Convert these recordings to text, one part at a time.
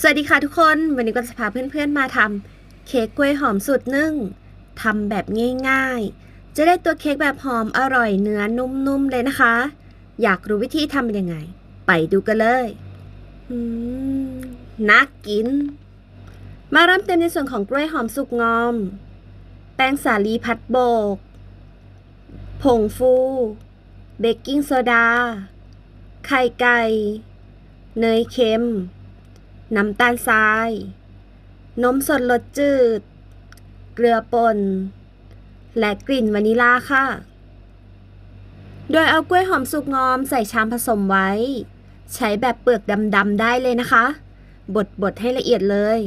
สวัสดีค่ะทุกคน วันนี้ก็จะพาเพื่อนๆมาทำเค้กกล้วยหอมสูตรนึ่งทำแบบง่ายๆ จะได้ตัวเค้กแบบหอมอร่อยเนื้อนุ่มๆเลยนะคะ อยากรู้วิธีทำเป็นยังไง ไปดูกันเลยน่ากิน มาเริ่มเต็มในส่วนของกล้วยหอมสุกงอม แป้งสาลีพัดโบก ผงฟู เบกกิ้งโซดา ไข่ไก่ เนยเค็ม น้ำตาลทราย นมสดรสจืด เกลือป่น และกลิ่นวานิลาค่ะ โดยเอากล้วยหอมสุกงอมใส่ชามผสมไว้ ใช้แบบเปลือกดำๆได้เลยนะคะ บดบดให้ละเอียดเลย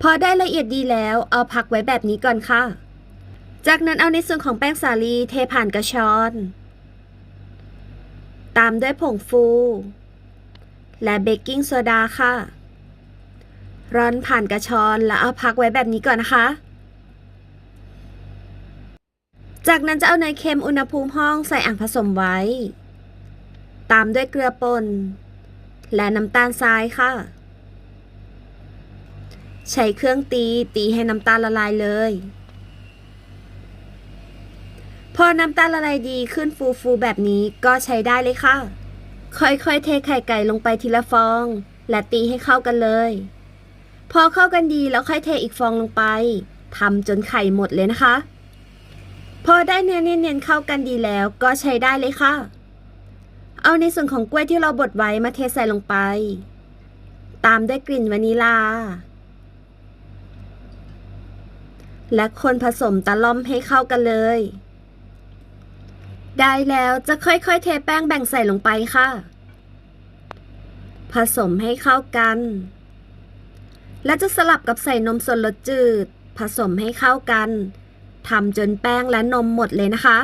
พอได้ละเอียดดีแล้วเอาพักไว้แบบนี้ก่อนค่ะ จากนั้นเอาในส่วนของแป้งสาลีเทผ่านกระชอน ตามด้วยผงฟู และเบกกิ้งโซดาค่ะ ร่อนผ่านกระชอนแล้วเอาพักไว้แบบนี้ก่อนนะคะ จากนั้นจะเอาเนยเค็มอุณหภูมิห้องใส่อ่างผสมไว้ ตามด้วยเกลือป่นและน้ำตาลทรายค่ะ ใช้เครื่องตีตีให้น้ำตาลละลายเลย พอน้ำตาลละลายดีขึ้นฟูๆแบบนี้ก็ใช้ได้เลยค่ะ ค่อยๆ เทไข่ไก่ลงไปทีละฟอง และตีให้เข้ากันเลย พอเข้ากันดีแล้วค่อยเทอีกฟองลงไปทำจนไข่หมดเลยนะคะ พอได้เนื้อเนียนๆเข้ากันดีแล้วก็ใช้ได้เลยค่ะ เอาในส่วนของกล้วยที่เราบดไว้มาเทใส่ลงไป ตามด้วยกลิ่นวานิลา และคนผสมตะล่อมให้เข้ากันเลย ได้แล้วจะค่อยๆ เทแป้งแบ่งใส่ลงไปค่ะ ผสมให้เข้ากัน และจะสลับกับใส่นมสดรสจืด ผสมให้เข้ากันทำจนแป้งและนมหมดเลยนะคะ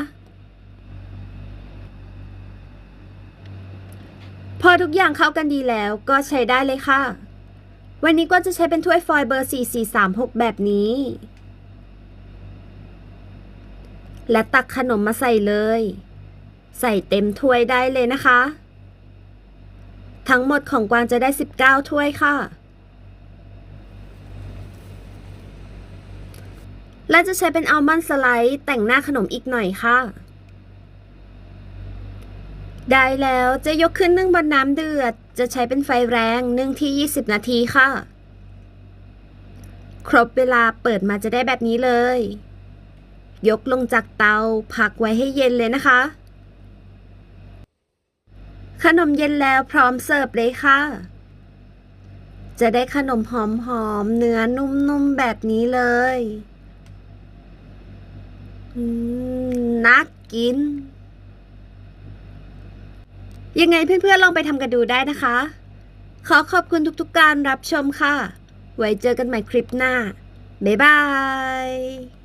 พอทุกอย่างเข้ากันดีแล้วก็ใช้ได้เลยค่ะ วันนี้ก็จะใช้เป็นถ้วยฟอยล์เบอร์ 4436 แบบนี้และตักขนมมาใส่เลย ใส่เต็มถ้วยได้เลยนะคะ ทั้งหมดของกวางจะได้ 19 ถ้วยค่ะ และจะใช้เป็นอัลมอนด์สไลด์แต่งหน้าขนมอีกหน่อยค่ะ ได้แล้วจะยกขึ้นนึ่งบนน้ำเดือด จะใช้เป็นไฟแรงนึ่งที่ 20 นาทีค่ะ ครบเวลาเปิดมาจะได้แบบนี้เลย ยกลงจากเตาพักไว้ให้เย็นเลยนะคะ ขนมเย็นแล้วพร้อมเสิร์ฟเลยค่ะ จะได้ขนมหอมๆเนื้อนุ่มๆแบบนี้เลยน่ากิน ยังไงเพื่อนๆลองไปทำกันดูได้นะคะ ขอขอบคุณทุกๆการรับชมค่ะ ไว้เจอกันใหม่คลิปหน้า บ๊ายบาย